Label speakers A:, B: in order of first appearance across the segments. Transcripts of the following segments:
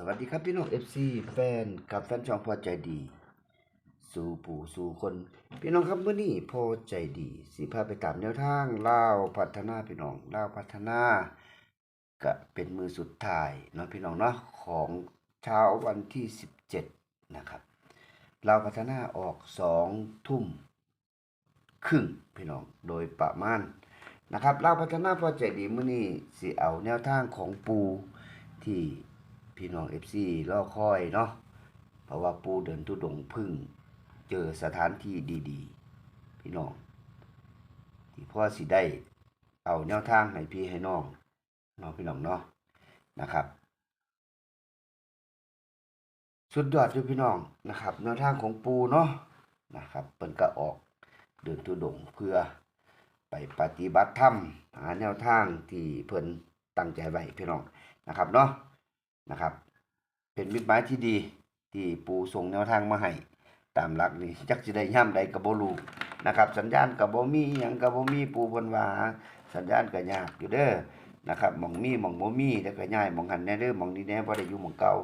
A: สวัสดีครับพี่น้อง FC แฟนกับแฟนช่องพอใจดี สู่ผู้สู่คน พี่น้องครับเมื้อนี้พอใจดี สิพาไปตามแนวทางเล่าพัฒนาพี่น้องเล่าพัฒนาก็เป็นมือสุดท้ายเนาะพี่น้องเนาะของเช้าวันที่ 17 นะครับเลาพัฒนาออก2ทุ่มครึ่งพี่น้องโดยประมาณนะครับเลาพัฒนาพอใจดีมื้อนี้สิเอาแนวทางของปูที่ พี่น้อง FC รอคอยเนาะเพราะว่าปูเดินทุดงพึ่ง เจอสถานที่ดีๆ พี่น้องที่พ่อสิได้เอาแนวทางให้พี่ให้น้องน้องพี่น้องเนาะนะครับ สุดยอดอยู่พี่น้องนะครับแนวทางของปูเนาะนะครับเปิ้นก็ออกเดินทุดงเพื่อไปปฏิบัติธรรมหาแนวทางที่เพิ่นตั้งใจไว้พี่น้องนะครับเนาะ นะครับ เป็นมิตรหมายที่ดีที่ปูส่งแนวทางมาให้ตามหลักนี่จักสิได้ย่ำใดก็บ่รู้นะครับ สัญญาณก็บ่มีหยังก็บ่มีปูเพิ่นว่าสัญญาณก็ยากอยู่เด้อนะครับหม่องมีหม่องบ่มีแล้วก็ย้ายหม่องหันแน่เด้อหม่องนี้แน่บ่ได้อยู่หม่องเก่า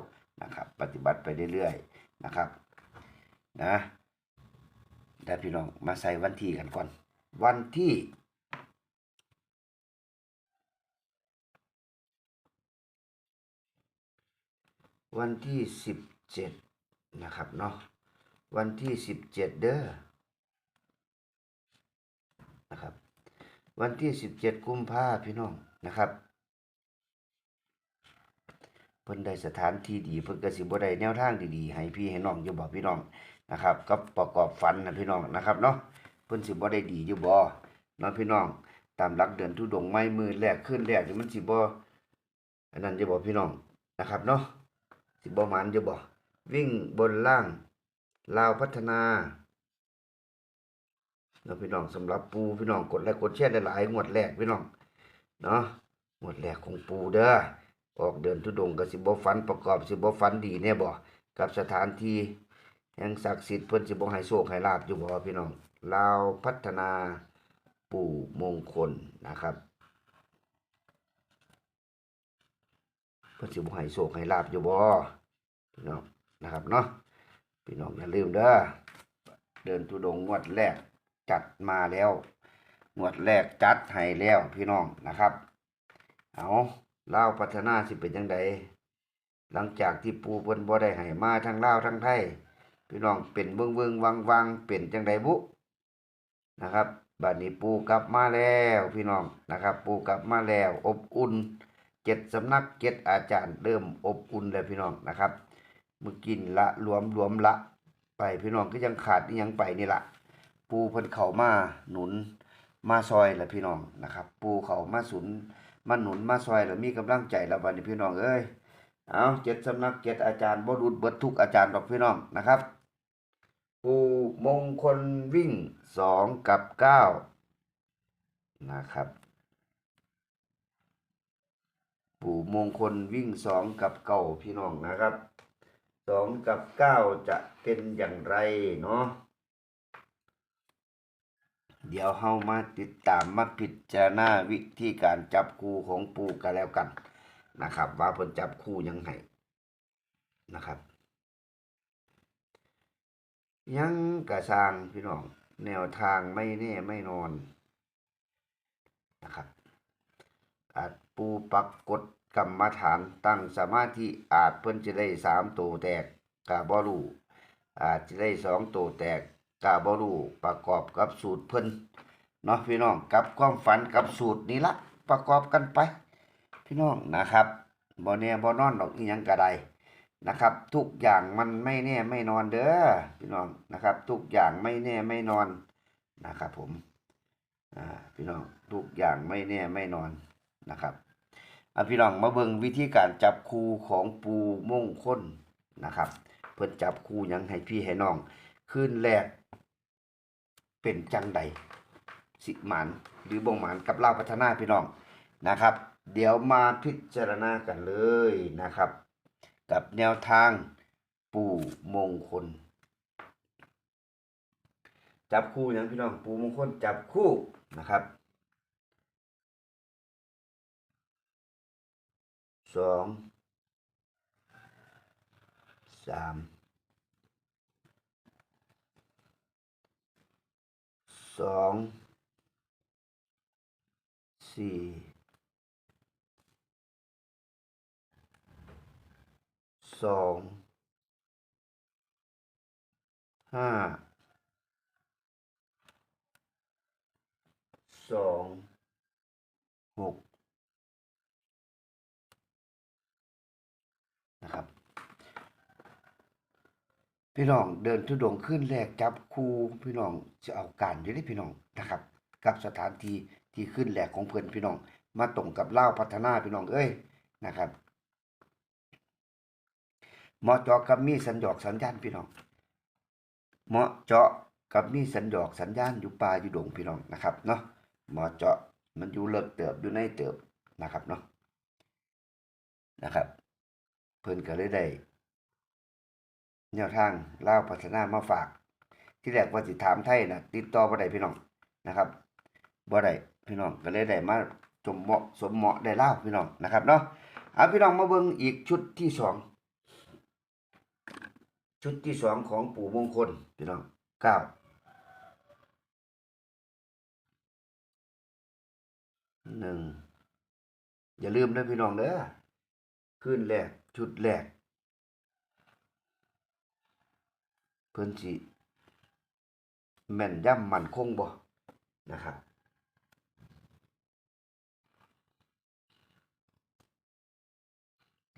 A: นะครับ ปฏิบัติไปเรื่อยๆนะครับนะได้พี่น้องมาใส่วันที่กันก่อน วันที่ วันที่สิบเจ็ดนะครับเนาะวันที่สิบเจ็ดเด้อนะครับ วันที่สิบเจ็ดกุมภาพี่น้องนะครับเพิ่นได้สถานที่ดีเพิ่นก็สิบ่ได้แนวทางดีๆให้พี่ให้น้องอยู่บ่พี่น้องนะครับกับประกอบฟันนะพี่น้องนะครับเนาะเพิ่นสิบ่ได้ดีอยู่บ่เนาะพี่น้องตามหลักเดือนทุดงไม้มือแรกขึ้นแรกนี่มันสิบ่อันนั้นจะบ่พี่น้องนะครับเนาะ สิบหมันจะบอกวิ่งบนล่างลาวพัฒนาเนาะพี่น้องสำหรับปูพี่น้องกดไลค์กดแชร์ได้หลายงวดแรกพี่น้องเนาะงวดแรกของปูเด้อออกเดินทุดงกับสิบฟันประกอบสิบฟันดีแน่บ่กับสถานที่แห่งศักดิ์สิทธิ์เพิ่นสิบ่ให้โชคให้ลาบอยู่บ่พี่น้องลาวพัฒนาปู่มงคลนะครับ เพื่อสิบ่ให้โชคให้ลาบอยู่บ่พี่น้องนะครับเนาะพี่น้องอย่าลืมเด้อเดินทุดงงวดแรกจัดมาแล้วงวดแรกจัดให้แล้วพี่น้องนะครับ เอาเล่าพัฒนาสิเป็นจังไดหลังจากที่ปูเพิ่นบ่ได้ให้มาทั้งล่าทั้งไทยพี่น้องเป็นเบิ่งเบิ่งวังวังเป็นจังไดบุนะครับบัดนี้ปูกลับมาแล้ว พี่น้องนะครับ ปูกลับมาแล้ว อบอุ่น เจ็ดสำนักเจ็ดอาจารย์เริ่มอบอุ่นเลยพี่น้องนะครับมือกินละรวมรวมละ ไปพี่น้องก็ยังขาดยังไปนี่ละปูพิ่นเข้ามาหนุนมาซอยแหละพี่น้องนะครับ ปูเข้ามาสุนมาหนุนมาซอยแล้วมีกำลังใจแล้วบัดนี้พี่น้องเอ้ยเอาเจ็ดสำนักเจ็ดอาจารย์บรุดเบิดทุกอาจารย์ดอกพี่น้องนะครับ ปูมงคลวิ่งสองกับเก้านะครับ ปู่มงคลวิ่งสองกับเก้าพี่น้องนะครับสองกับเก้าจะเป็นอย่างไรเนาะเดี๋ยวเฮามาติดตามมาพิจารณาวิธีการจับคู่ของปู่กันแล้วกันนะครับ ว่าเพิ่นจับคู่ยังไงนะครับ ยังกระสร้างพี่น้อง แนวทางไม่แน่ไม่นอนนะครับ อาจปูปักกฎกรรมฐานตั้งสมาธิอาจเพิ่นจะได้สามตัวแตกกาบ่รู้อาจจะได้สองตัวแตกกาบ่รู้ประกอบกับสูตรเพิ่นเนาะพี่น้องกับความฝันกับสูตรนี้ละประกอบกันไป พี่น้องนะครับบ่แน่บ่นอนดอกอีหยังก็ไดนะครับ ทุกอย่างมันไม่แน่ไม่นอนเด้อพี่น้องนะครับ ทุกอย่างไม่แน่ไม่นอนนะครับ ผมอ่าพี่น้องทุกอย่างไม่แน่ไม่นอน นะครับอพี่น้องมาเบิ่งวิธีการจับคู่ของปูมงคลนะครับ เพิ่นจับคู่ยังให้พี่ให้น้องคืนแรก เป็นจังใดสิหมานหรือบ่งหมานกับเล่าพัฒนาพี่น้องนะครับ เดี๋ยวมาพิจารณากันเลยนะครับ กับแนวทางปู่มงคล จับคู่ยังพี่น้องปูมงคลจับคู่นะครับ สองสามสองสี่สองห้าสองหกนะครับ พี่น้องเดินทุดงขึ้นแรกจับคูพี่น้องจะเอาการอยู่ที่พี่น้องนะครับ กับสถานที่ที่ขึ้นแรกของเพื่อนพี่น้อง มาตรงกับเล่าพัฒนาพี่น้องเอ้ยนะครับเหมาะเจาะกับมีสัญญอกสัญญาณพี่น้องเหมาะเจาะกับมีสัญญอกสัญญาณอยู่ป่าอยู่ดงพี่น้องนะครับเนาะเหมาะเจาะมันอยู่เลิกเติบอยู่ในเติบนะครับเนาะนะครับ เพิ่อนก็เลยได้ แนวทางเล่าพัฒนามาฝาก ที่แรกว่าสิถามไทยนะติดต่อบ่ได้พี่น้องนะครับบ่ได้พี่น้องก็เลยได้มาสมเหมาะสมเหมาะได้เล่าพี่น้องนะครับเนาะเอาพี่น้องมาเบิ่งอีกชุดที่สองชุดที่สองของปู่มงคลพี่น้องเก้าหนึ่งอย่าลืมนะพี่น้องเด้อขึ้นแรกชุดแรก เพิ่อนสิแม่นย่ำมันคงบ่นะครับ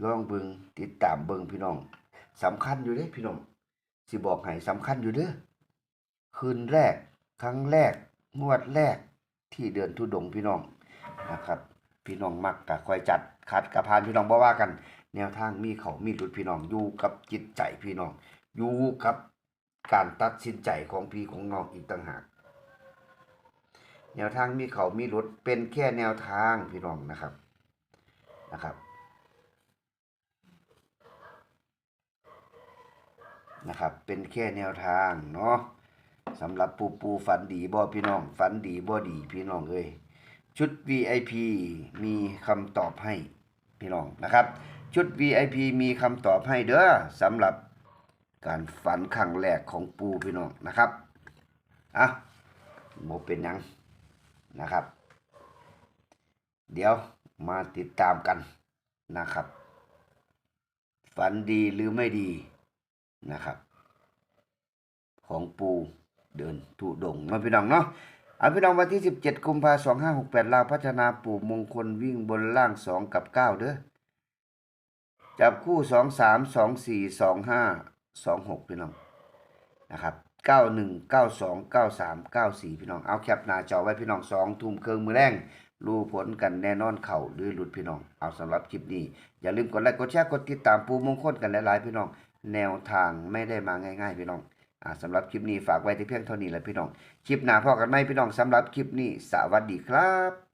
A: ลองเบิงติดตามเบิงพี่น้องสำคัญอยู่เด้พี่น้องสิบอกให้สำคัญอยู่เด้อคืนแรก ครั้งแรกงวดแรกที่เดินทุดงพี่น้องนะครับ พี่น้องมักกะคอยจัดคัดกะพานพี่น้องบ่ว่ากัน แนวทางมีเขามีหลุดพี่น้องอยู่กับจิตใจพี่น้องอยู่กับ การตัดสินใจของพี่ของน้องอีกต่างหาก แนวทางมีเขามีหลุดเป็นแค่แนวทางพี่น้องนะครับนะครับนะครับ เป็นแค่แนวทางเนาะสำหรับปูปูฝันดีบ่พี่น้อง ฝันดีบ่ดีพี่น้องเอ้ยชุด VIP มีคำตอบให้พี่น้องนะครับ ชุด VIP มีคำตอบให้เด้อสำหรับ การฝันครั้งแรกของปูพี่น้องนะครับอะโมเป็นยังนะครับ เดี๋ยวมาติดตามกันนะครับ ฝันดีหรือไม่ดีนะครับ ของปูเดินทุดงค์เนาพี่น้องเนาะเอาพี่น้องวันที่ 17กุมภาพันธ์2568ลาวพัฒนาปู่มงคลวิ่งบนล่าง2กับ9เด้อจับคู่สองสามสองสี่สองห้า สองหกพี่น้องนะครับเก้าหนึ่งเก้าสองเก้าสามเก้าสี่พี่น้องเอาแคปหน้าจอไว้พี่น้องสองทุ่มเครื่องมือแรงรู้ผลกันแน่นอนเข่าหรือหลุดพี่น้อง เอาสำหรับคลิปนี้ อย่าลืมกดไลค์กดแชร์กดติดตามปูมงคลกันหลายๆพี่น้อง แนวทางไม่ได้มาง่าย ๆ พี่น้องอ่าสำหรับคลิปนี้ฝากไว้ที่เพียงเท่านี้แหละพี่น้อง คลิปหน้าพอกันไหมพี่น้องสำหรับคลิปนี้ สวัสดีครับ